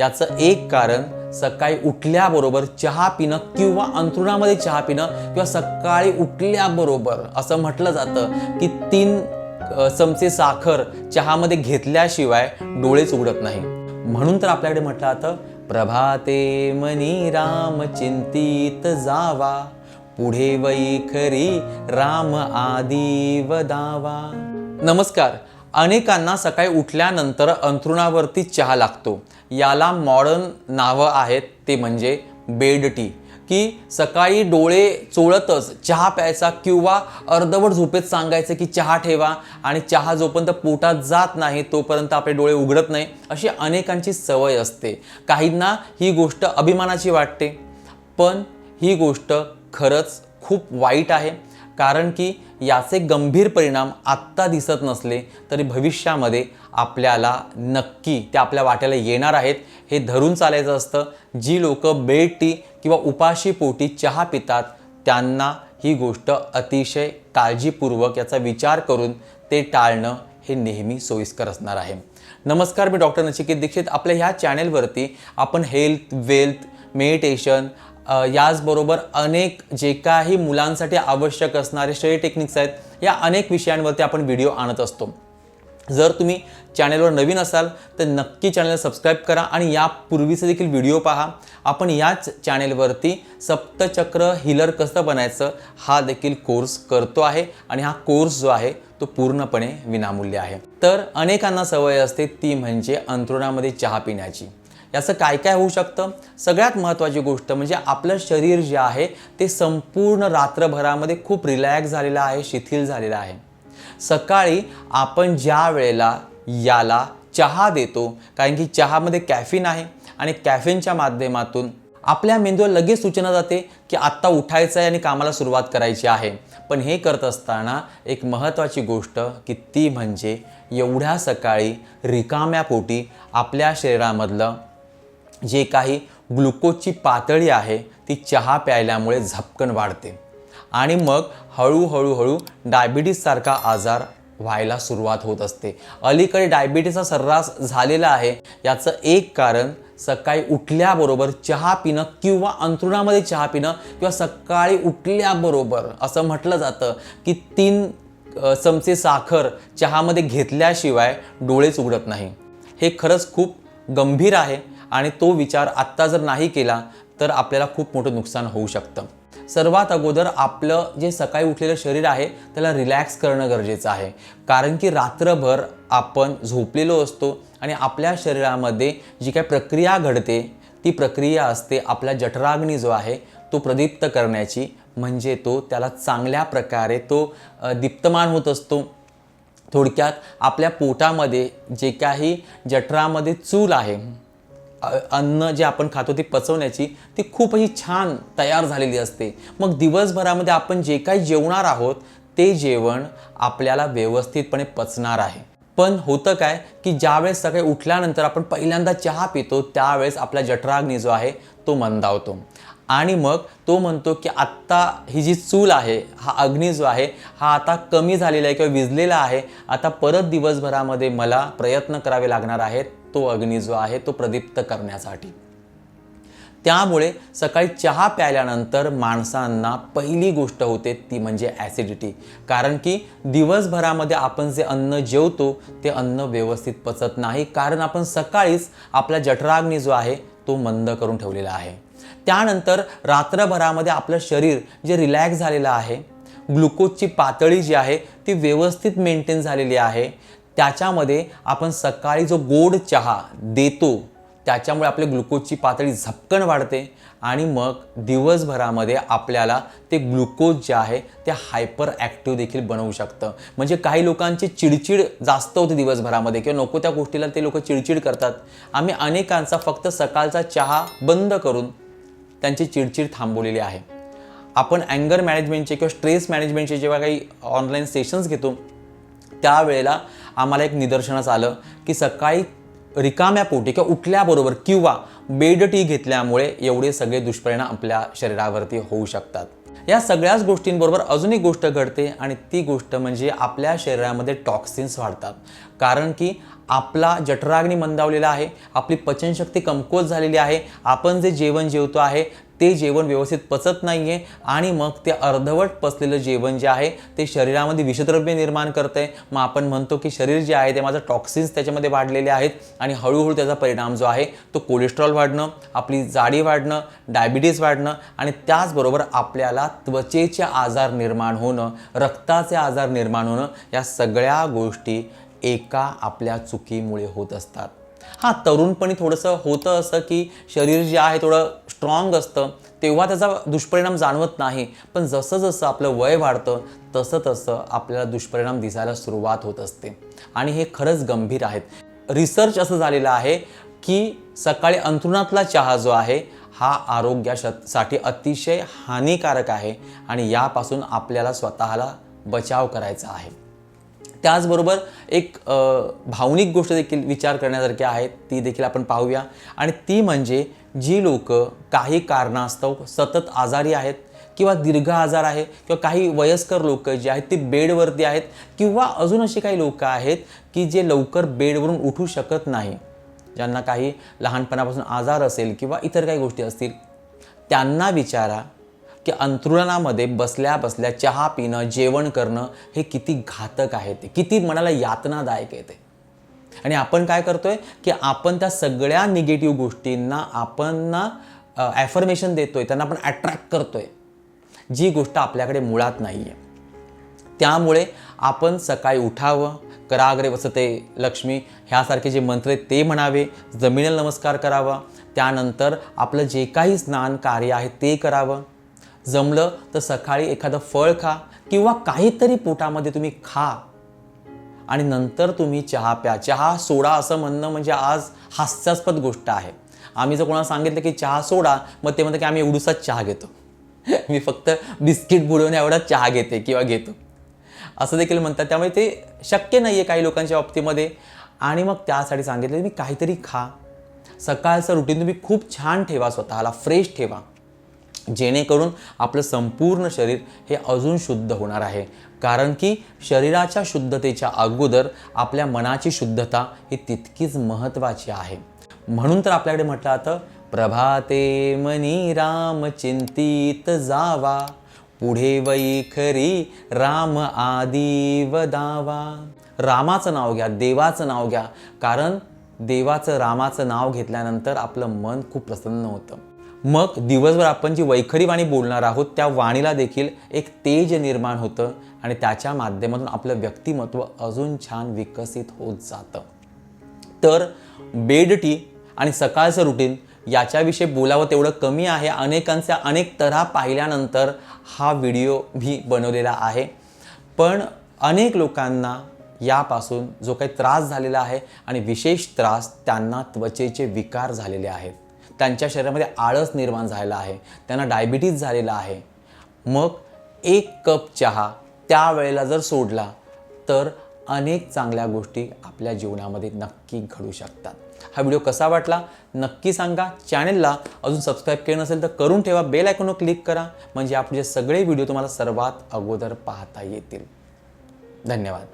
याचं एक कारण सकाळी उठल्याबरोबर चहा पिणं किंवा अंथरुणामध्ये चहा पिणं किंवा सकाळी उठल्याबरोबर असं म्हटलं जातं की तीन चमचे साखर चहामध्ये घेतल्याशिवाय डोळेच उघडत नाही. म्हणून तर आपल्याकडे म्हटलं जातं प्रभाते मनी राम चिंतित जावा पुढे वैखरी राम आदी वदावा नमस्कार अनेकांना सकाळी उठल्यानंतर अंथरुणावरती चहा लागतो. याला मॉडर्न नावं आहेत ते म्हणजे बेड टी की सकाळी डोळे चोळतच चहा प्यायचा किंवा अर्धवट झोपेत सांगायचं की चहा ठेवा आणि चहा जोपर्यंत पोटात जात नाही तोपर्यंत आपले डोळे उघडत नाही अशी अनेकांची सवय असते. काहींना ही गोष्ट अभिमानाची वाटते. पण ही गोष्ट खरंच खूप वाईट आहे. कारण की याचे गंभीर परिणाम आत्ता दिसत नसले तरी भविष्यामध्ये आपल्याला नक्की ते आपल्या वाट्याला येणार आहेत. हे धरून चालायचं असतं. जी लोक बेड टी किंवा उपाशी पोटी चहा पितात त्यांना ही गोष्ट अतिशय काळजीपूर्वक याचा विचार करून ते टाळणं हे नेहमी सोयीस्कर असणार आहे. नमस्कार मी डॉक्टर नचिकेत दीक्षित. आपल्या ह्या चॅनेलवरती आपण हेल्थ वेल्थ मेडिटेशन याचबरोबर अनेक जे काही मुलांसाठी आवश्यक असणारे शरीर टेक्निक्स आहेत या अनेक विषयांवरती आपण व्हिडिओ आणत असतो. जर तुम्ही चॅनेलवर नवीन असाल तर नक्की चॅनलला सबस्क्राईब करा आणि यापूर्वीचे देखील व्हिडिओ पहा. आपण याच चॅनेलवरती सप्तचक्र हिलर कसं बनायचं हा देखील कोर्स करतो आहे आणि हा कोर्स जो आहे तो पूर्णपणे विनामूल्य आहे. तर अनेकांना सवय असते ती म्हणजे अंथरुणामध्ये चहा पिण्याची. याचं काय काय होऊ शकतं? सगळ्यात महत्त्वाची गोष्ट म्हणजे आपलं शरीर जे आहे ते संपूर्ण रात्रभरामध्ये खूप रिलॅक्स झालेलं आहे शिथिल झालेलं आहे. सकाळी आपण ज्या वेळेला याला चहा देतो कारण की चहामध्ये कॅफिन आहे आणि कॅफिनच्या माध्यमातून आपल्या मेंदूला लगेच सूचना जाते की आत्ता उठायचं आहे आणि कामाला सुरुवात करायची आहे. पण हे करत असताना एक महत्त्वाची गोष्ट की ती म्हणजे एवढ्या सकाळी रिकाम्या पोटी आपल्या शरीरामधलं जे काही ग्लुकोजची पातळी आहे ती चहा प्यायल्यामुळे झपकन वाढते. आणि मग हळूहळूहळू डायबिटीजसारखा आजार व्हायला सुरुवात होत असते. अलीकडे डायबिटीजचा सर्रास झालेला आहे याचं एक कारण सकाळी उठल्याबरोबर चहा पिणं किंवा अंथरुणामध्ये चहा पिणं किंवा सकाळी उठल्याबरोबर असं म्हटलं जातं की तीन चमचे साखर चहामध्ये घेतल्याशिवाय डोळेच उघडत नाही. हे खरंच खूप गंभीर आहे. आणि तो विचार आत्ता जर नाही केला तर आपल्याला खूप मोठं नुकसान होऊ शकतं. सर्वात अगोदर आपलं जे सकाळी उठलेलं शरीर आहे त्याला रिलॅक्स करणं गरजेचं आहे. कारण की रात्रभर आपण झोपलेलो असतो आणि आपल्या शरीरामध्ये जी काय प्रक्रिया घडते ती प्रक्रिया असते आपला जठराग्नी जो आहे तो प्रदीप्त करण्याची. म्हणजे तो त्याला चांगल्या प्रकारे तो दीप्तमान होत असतो. थोडक्यात आपल्या पोटामध्ये जे काही जठरामध्ये चूल आहे अन्न जे आपण खातो ती पचवण्याची ती खूपही छान तयार झालेली असते. मग दिवसभरामध्ये आपण जे काही जेवणार आहोत ते जेवण आपल्याला व्यवस्थितपणे पचणार आहे. पण होतं काय की ज्यावेळेस सकाळी उठल्यानंतर आपण पहिल्यांदा चहा पितो त्यावेळेस आपला जठराग्नी जो आहे तो मंदावतो. आणि मग तो म्हणतो की आत्ता ही जी चूल आहे हा अग्नी जो आहे हा आता कमी झालेला आहे किंवा विजलेला आहे आता परत दिवसभरामध्ये मला प्रयत्न करावे लागणार आहेत तो अग्नी जो आहे तो प्रदीप्त करण्यासाठी. त्यामुळे सकाळी चहा प्यायल्यानंतर माणसांना पहिली गोष्ट होते ती म्हणजे ॲसिडिटी कारण की दिवसभरामध्ये आपण जे अन्न जेवतो ते अन्न व्यवस्थित पचत नाही. कारण आपण सकाळीच आपला जठराग्नी जो आहे तो मंद करून ठेवलेला आहे. त्यानंतर रात्रभरामध्ये आपलं शरीर जे रिलॅक्स झालेलं आहे ग्लुकोजची पातळी जी आहे ती व्यवस्थित मेंटेन झालेली आहे. त्याच्यामध्ये आपण सकाळी जो गोड चहा देतो त्याच्यामुळे आपल्या ग्लुकोजची पातळी झपकन वाढते आणि मग दिवसभरामध्ये आपल्याला ते ग्लुकोज जे आहे ते हायपर ॲक्टिव्ह देखील बनवू शकतं. म्हणजे काही लोकांची चिडचिड जास्त होते दिवसभरामध्ये किंवा नको त्या गोष्टीला ते लोक चिडचिड करतात. आम्ही अनेकांचा फक्त सकाळचा चहा बंद करून त्यांची चिडचिड थांबवलेली आहे. आपण अँगर मॅनेजमेंटचे किंवा स्ट्रेस मॅनेजमेंटचे जेव्हा काही ऑनलाईन सेशन्स घेतो त्यावेळेला आम्हाला एक निदर्शनास आलं की सकाळी रिकाम्या पोटी किंवा उठल्याबरोबर किंवा बेड टी घेतल्यामुळे एवढे सगळे दुष्परिणाम आपल्या शरीरावरती होऊ शकतात. या सगळ्याच गोष्टींबरोबर अजून एक गोष्ट घडते आणि ती गोष्ट म्हणजे आपल्या शरीरामध्ये टॉक्सिन्स वाढतात. कारण की आपला जठराग्नी मंदावलेला आहे आपली पचनशक्ती कमकुवत झालेली आहे आपण जे जेवण जेवतो आहे ते जेवण व्यवस्थित पचत नाही आहे आणि मग ते अर्धवट पचलेलं जेवण जे आहे ते शरीरामध्ये विषद्रव्य निर्माण करते मग आपण म्हणतो की शरीर जे आहे ते माझं टॉक्सिन्स त्याच्यामध्ये वाढलेले आहेत आणि हळूहळू त्याचा परिणाम जो आहे तो कोलेस्ट्रॉल वाढणं आपली जाडी वाढणं डायबिटीज वाढणं आणि त्याचबरोबर आपल्याला त्वचेचे आजार निर्माण होणं रक्ताचे आजार निर्माण होणं या सगळ्या गोष्टी एका आपल्या चुकीमुळे होत असतात. हां तरुणपणी थोडंसं होतं असं की शरीर जे आहे थोडं स्ट्रॉंग असतं तेव्हा त्याचा दुष्परिणाम जाणवत नाही. पण जसं जसं आपलं वय वाढतं तसं तसं आपल्याला दुष्परिणाम दिसायला सुरुवात होत असते. आणि हे खरंच गंभीर आहेत. रिसर्च असं झालेलं आहे की सकाळी अंथरुणातला चहा जो आहे हा आरोग्यासाठी अतिशय हानिकारक आहे आणि यापासून आपल्याला स्वतःला बचाव करायचा आहे. त्याचबरोबर एक भावनिक गोष्ट देखील विचार करण्यासारखी आहे ती देखील आपण पाहूया. आणि ती म्हणजे जी लोक काही कारणास्तव सतत आजारी आहेत किंवा दीर्घ आजार आहे किंवा काही वयस्कर लोक जे आहेत ते बेडवरती आहेत किंवा अजून अशी काही लोकं आहेत की जे लवकर बेडवरून उठू शकत नाही. ज्यांना काही लहानपणापासून आजार असेल किंवा इतर काही गोष्टी असतील त्यांना विचारा की अंतरुणामध्ये बसल्या बसल्या चहा पिणं जेवण करणं हे किती घातक आहे ते. किती मनाला यातनादायक आहे ते. आणि आपण काय करतोय की आपण त्या सगळ्या निगेटिव्ह गोष्टींना आपण ना ॲफर्मेशन देतोय त्यांना आपण अट्रॅक्ट करतोय. जी गोष्ट आपल्याकडे मुळात नाही आहे त्यामुळे आपण सकाळी उठावं कराग्रे वसते लक्ष्मी ह्यासारखे जे मंत्र आहेत ते म्हणावे जमिनीला नमस्कार करावा त्यानंतर आपलं जे काही स्नान कार्य आहे ते करावं. जमलं तर सकाळी एखादं फळ खा किंवा काहीतरी पोटामध्ये तुम्ही खा. आणि नंतर तुम्ही चहा प्या. चहा सोडा असं म्हणणं म्हणजे आज हास्यास्पद गोष्ट आहे. आम्ही जर कोणाला सांगितलं की चहा सोडा मग ते म्हणतं की आम्ही एवढूसाच चहा घेतो. मी फक्त बिस्किट बुडवण्या एवढाच चहा घेते किंवा घेतो. असं देखील म्हणतात. त्यामुळे ते शक्य नाही आहे काही लोकांच्या बाबतीमध्ये. आणि मग त्यासाठी सांगितलं तुम्ही काहीतरी खा. सकाळचं रुटीन तुम्ही खूप छान ठेवा स्वतःला. फ्रेश ठेवा. जेणेकरून आपलं संपूर्ण शरीर हे अजून शुद्ध होणार आहे. कारण की शरीराच्या शुद्धतेच्या अगोदर आपल्या मनाची शुद्धता ही तितकीच महत्त्वाची आहे. म्हणून तर आपल्याकडे म्हटलं जातं प्रभाते मनी राम चिंतित जावा पुढे वै खरी राम आदी वदावा. रामाचं नाव घ्या देवाचं नाव घ्या. कारण देवाचं रामाचं नाव घेतल्यानंतर आपलं मन खूप प्रसन्न होतं. मग दिवसभर आपण जी वैखरी वाणी बोलणार आहोत त्या वाणीला देखील एक तेज निर्माण होतं आणि त्याच्या माध्यमातून आपलं व्यक्तिमत्व अजून छान विकसित होत जातं. तर बेड टी आणि सकाळचं रुटीन याच्याविषयी बोलावं तेवढं कमी आहे. अनेकांच्या अनेक तऱ्हा पाहिल्यानंतर हा व्हिडिओ मी बनवलेला आहे. पण अनेक लोकांना यापासून जो काही त्रास झालेला आहे आणि विशेष त्रास त्यांना त्वचेचे विकार झालेले आहेत. त्यांच्या शरीरामध्ये आळस निर्माण झालेला आहे. त्यांना डायबिटीज झालेला आहे. मग एक कप चहा त्यावेळेला जर सोडला तर अनेक चांगल्या गोष्टी आपल्या जीवनामध्ये नक्की घडू शकतात. हा व्हिडिओ कसा वाटला? नक्की सांगा. चॅनेलला अजून सबस्क्राईब केलं नसेल तर करून ठेवा. बेल आयकॉनवर क्लिक करा. म्हणजे आपले सगळे व्हिडिओ तुम्हाला सर्वात अगोदर पाहता येतील. धन्यवाद.